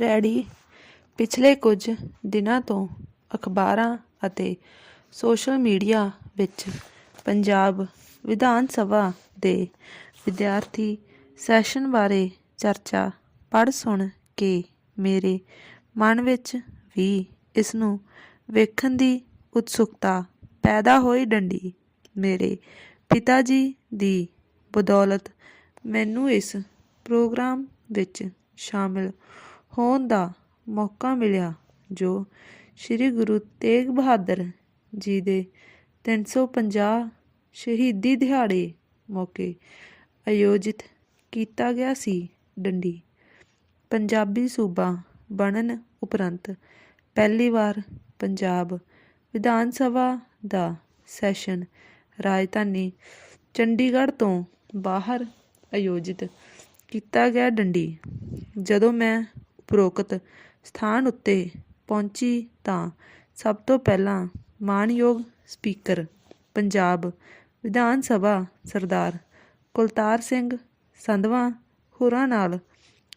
Ready. ਪਿਛਲੇ ਕੁਝ ਦਿਨਾਂ ਤੋਂ ਅਖਬਾਰਾਂ ਅਤੇ ਸੋਸ਼ਲ ਮੀਡੀਆ ਵਿੱਚ ਪੰਜਾਬ ਵਿਧਾਨ ਸਭਾ ਦੇ ਵਿਦਿਆਰਥੀ ਸੈਸ਼ਨ ਬਾਰੇ ਚਰਚਾ ਪੜ੍ਹ ਸੁਣ ਕੇ ਮੇਰੇ ਮਨ ਵਿੱਚ ਵੀ ਇਸ ਨੂੰ ਵੇਖਣ ਦੀ ਉਤਸੁਕਤਾ ਪੈਦਾ ਹੋਈ ਡੰਡੀ। ਮੇਰੇ ਪਿਤਾ ਜੀ ਦੀ ਬਦੌਲਤ ਮੈਨੂੰ ਇਸ ਪ੍ਰੋਗਰਾਮ ਵਿੱਚ ਸ਼ਾਮਿਲ ਹੋਣ ਦਾ ਮੌਕਾ ਮਿਲਿਆ, ਜੋ ਸ੍ਰੀ ਗੁਰੂ ਤੇਗ ਬਹਾਦਰ ਜੀ ਦੇ 350 ਸ਼ਹੀਦੀ ਦਿਹਾੜੇ ਮੌਕੇ ਆਯੋਜਿਤ ਕੀਤਾ ਗਿਆ ਸੀ ਡੰਡੀ। ਪੰਜਾਬੀ ਸੂਬਾ ਬਣਨ ਉਪਰੰਤ ਪਹਿਲੀ ਵਾਰ ਪੰਜਾਬ ਵਿਧਾਨ ਸਭਾ ਦਾ ਸੈਸ਼ਨ ਰਾਜਧਾਨੀ ਚੰਡੀਗੜ੍ਹ ਤੋਂ ਬਾਹਰ ਆਯੋਜਿਤ ਕੀਤਾ ਗਿਆ ਡੰਡੀ। ਜਦੋਂ ਮੈਂ ਉਪਰੋਕਤ ਸਥਾਨ ਉੱਤੇ ਪਹੁੰਚੀ ਤਾਂ ਸਭ ਤੋਂ ਪਹਿਲਾਂ ਮਾਣਯੋਗ ਸਪੀਕਰ, ਪੰਜਾਬ ਵਿਧਾਨ ਸਭਾ ਸਰਦਾਰ ਕੁਲਤਾਰ ਸਿੰਘ ਸੰਧਵਾਂ ਹੋਰਾਂ ਨਾਲ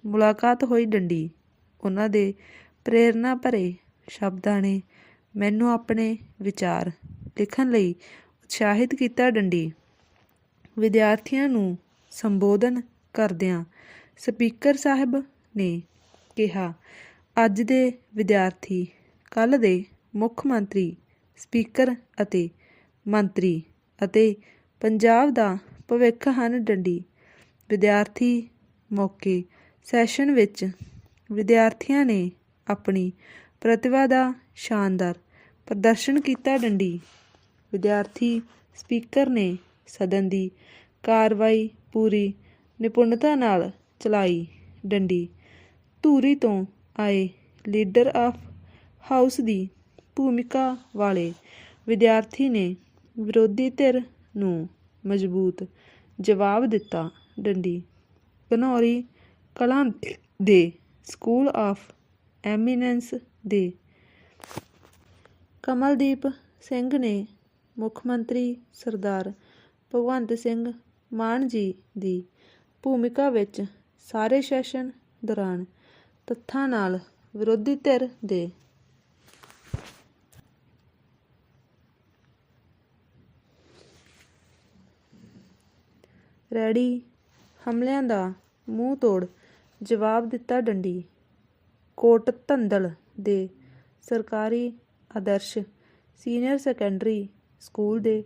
ਮੁਲਾਕਾਤ ਹੋਈ ਡੰਡੀ। ਉਹਨਾਂ ਦੇ ਪ੍ਰੇਰਨਾ ਭਰੇ ਸ਼ਬਦਾਂ ਨੇ ਮੈਨੂੰ ਆਪਣੇ ਵਿਚਾਰ ਲਿਖਣ ਲਈ ਉਤਸ਼ਾਹਿਤ ਕੀਤਾ ਡੰਡੀ। ਵਿਦਿਆਰਥੀਆਂ ਨੂੰ ਸੰਬੋਧਨ ਕਰਦਿਆਂ ਸਪੀਕਰ ਸਾਹਿਬ ਨੇ ਕਿਹਾ। ਅੱਜ ਦੇ ਵਿਦਿਆਰਥੀ, ਕੱਲ ਦੇ ਮੁੱਖ ਮੰਤਰੀ, ਸਪੀਕਰ ਅਤੇ ਮੰਤਰੀ ਅਤੇ ਪੰਜਾਬ ਦਾ ਭਵਿੱਖ ਹਨ ਡੰਡੀ। ਵਿਦਿਆਰਥੀ ਮੌਕੇ ਸੈਸ਼ਨ ਵਿੱਚ ਵਿਦਿਆਰਥੀਆਂ ਨੇ ਆਪਣੀ ਪ੍ਰਤਿਭਾ ਦਾ ਸ਼ਾਨਦਾਰ ਪ੍ਰਦਰਸ਼ਨ ਕੀਤਾ ਡੰਡੀ। ਵਿਦਿਆਰਥੀ ਸਪੀਕਰ ਨੇ ਸਦਨ ਦੀ ਕਾਰਵਾਈ ਪੂਰੀ ਨਿਪੁੰਨਤਾ ਨਾਲ ਚਲਾਈ। ਡੰਡੀ ਧੂਰੀ ਤੋਂ ਆਏ ਲੀਡਰ ਆਫ ਹਾਊਸ ਦੀ ਭੂਮਿਕਾ ਵਾਲੇ ਵਿਦਿਆਰਥੀ ਨੇ ਵਿਰੋਧੀ ਧਿਰ ਨੂੰ ਮਜ਼ਬੂਤ ਜਵਾਬ ਦਿੱਤਾ। ਡੰਡੀ ਘਨੌਰੀ ਕਲਾਂ ਦੇ ਸਕੂਲ ਆਫ ਐਮੀਨੈਂਸ ਦੇ ਕਮਲਦੀਪ ਸਿੰਘ ਨੇ ਮੁੱਖ ਮੰਤਰੀ ਸਰਦਾਰ ਭਗਵੰਤ ਸਿੰਘ ਮਾਨ ਜੀ ਦੀ ਭੂਮਿਕਾ ਵਿੱਚ ਸਾਰੇ ਸੈਸ਼ਨ ਦੌਰਾਨ ਤੱਥਾਂ ਨਾਲ ਵਿਰੋਧੀ ਧਿਰ ਦੇ ਰੈਡੀ ਹਮਲਿਆਂ ਦਾ ਮੂੰਹ ਤੋੜ ਜਵਾਬ ਦਿੱਤਾ ਡੰਡੀ। ਕੋਟ ਧੰਦਲ ਦੇ ਸਰਕਾਰੀ ਆਦਰਸ਼ ਸੀਨੀਅਰ ਸੈਕੰਡਰੀ ਸਕੂਲ ਦੇ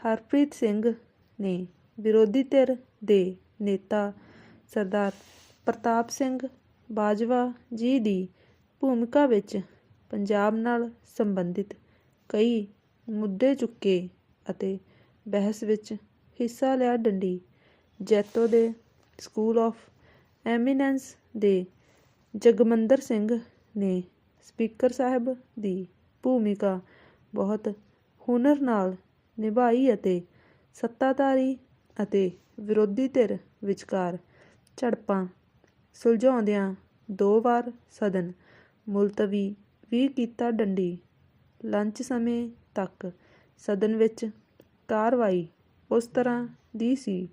ਹਰਪ੍ਰੀਤ ਸਿੰਘ ਨੇ ਵਿਰੋਧੀ ਧਿਰ ਦੇ ਨੇਤਾ ਸਰਦਾਰ ਪ੍ਰਤਾਪ ਸਿੰਘ ਬਾਜਵਾ ਜੀ ਦੀ ਭੂਮਿਕਾ ਵਿੱਚ ਪੰਜਾਬ ਨਾਲ ਸੰਬੰਧਿਤ ਕਈ ਮੁੱਦੇ ਚੁੱਕੇ ਅਤੇ ਬਹਿਸ ਵਿੱਚ ਹਿੱਸਾ ਲਿਆ ਡੰਡੀ। ਜੈਤੋ ਦੇ ਸਕੂਲ ਆਫ ਐਮੀਨੈਂਸ ਦੇ ਜਗਮੰਦਰ ਸਿੰਘ ਨੇ ਸਪੀਕਰ ਸਾਹਿਬ ਦੀ ਭੂਮਿਕਾ ਬਹੁਤ ਹੁਨਰ ਨਾਲ ਨਿਭਾਈ ਅਤੇ ਸੱਤਾਧਾਰੀ ਅਤੇ ਵਿਰੋਧੀ ਧਿਰ ਵਿਚਕਾਰ ਝੜਪਾਂ ਸੁਲਝਾਉਂਦਿਆਂ ਦੋ ਵਾਰ ਸਦਨ ਮੁਲਤਵੀ ਵੀ ਕੀਤਾ ਡੰਡੀ। ਲੰਚ ਸਮੇਂ ਤੱਕ ਸਦਨ ਵਿੱਚ ਕਾਰਵਾਈ ਉਸ ਤਰ੍ਹਾਂ ਦੀ ਸੀ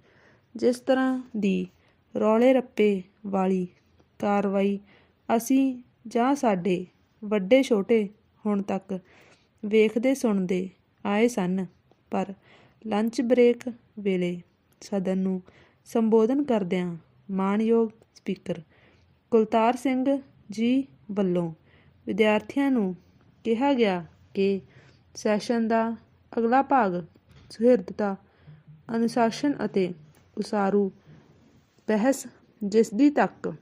ਜਿਸ ਤਰ੍ਹਾਂ ਦੀ ਰੌਲੇ ਰੱਪੇ ਵਾਲੀ ਕਾਰਵਾਈ ਅਸੀਂ ਜਾਂ ਸਾਡੇ ਵੱਡੇ ਛੋਟੇ ਹੁਣ ਤੱਕ ਵੇਖਦੇ ਸੁਣਦੇ ਆਏ ਸਨ। ਪਰ ਲੰਚ ਬ੍ਰੇਕ ਵੇਲੇ ਸਦਨ ਨੂੰ ਸੰਬੋਧਨ ਕਰਦਿਆਂ ਮਾਣਯੋਗ ਸਪੀਕਰ ਕੁਲਤਾਰ ਸਿੰਘ ਜੀ ਵੱਲੋਂ ਵਿਦਿਆਰਥੀਆਂ ਨੂੰ ਕਿਹਾ ਗਿਆ ਕਿ ਸੈਸ਼ਨ ਦਾ ਅਗਲਾ ਭਾਗ ਸੁਹਿਰਦਤਾ, ਅਨੁਸ਼ਾਸਨ ਅਤੇ ਉਸਾਰੂ ਬਹਿਸ, ਜਿਸ ਦੀ ਤੱਕ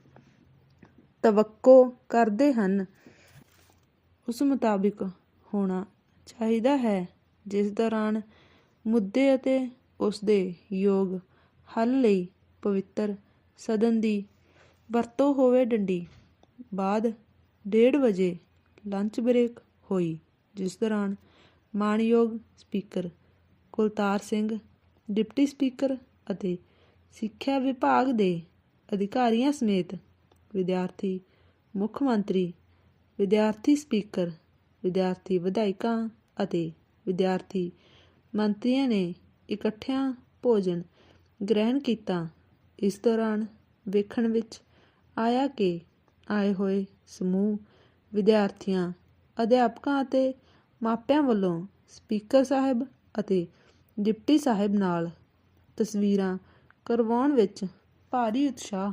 ਤਵੱਕੋ ਕਰਦੇ ਹਨ, ਉਸ ਮੁਤਾਬਿਕ ਹੋਣਾ ਚਾਹੀਦਾ ਹੈ, ਜਿਸ ਦੌਰਾਨ ਮੁੱਦੇ ਅਤੇ ਉਸ ਦੇ ਯੋਗ ਹੱਲ ਲਈ ਪਵਿੱਤਰ ਸਦਨ ਦੀ ਵਰਤੋਂ ਹੋਵੇ ਡੰਡੀ। ਬਾਅਦ 1:30 ਵਜੇ ਲੰਚ ਬ੍ਰੇਕ ਹੋਈ, ਜਿਸ ਦੌਰਾਨ ਮਾਣਯੋਗ speaker Kultar Singh, deputy speaker ਅਤੇ ਸਿੱਖਿਆ ਵਿਭਾਗ ਦੇ ਅਧਿਕਾਰੀਆਂ ਸਮੇਤ ਵਿਦਿਆਰਥੀ, ਮੁੱਖ ਮੰਤਰੀ, ਵਿਦਿਆਰਥੀ ਸਪੀਕਰ ਵਿਦਿਆਰਥੀ ਵਿਧਾਇਕਾਂ ਅਤੇ ਵਿਦਿਆਰਥੀ ਮੰਤਰੀਆਂ ਨੇ ਇਕੱਠਿਆਂ ਭੋਜਨ ਗ੍ਰਹਿਣ ਕੀਤਾ। ਇਸ ਦੌਰਾਨ ਵੇਖਣ ਵਿੱਚ ਆਇਆ ਕਿ ਆਏ ਹੋਏ ਸਮੂਹ ਵਿਦਿਆਰਥੀਆਂ, ਅਧਿਆਪਕਾਂ ਅਤੇ ਮਾਪਿਆਂ ਵੱਲੋਂ ਸਪੀਕਰ ਸਾਹਿਬ ਅਤੇ ਡਿਪਟੀ ਸਾਹਿਬ ਨਾਲ ਤਸਵੀਰਾਂ ਕਰਵਾਉਣ ਵਿੱਚ ਭਾਰੀ ਉਤਸ਼ਾਹ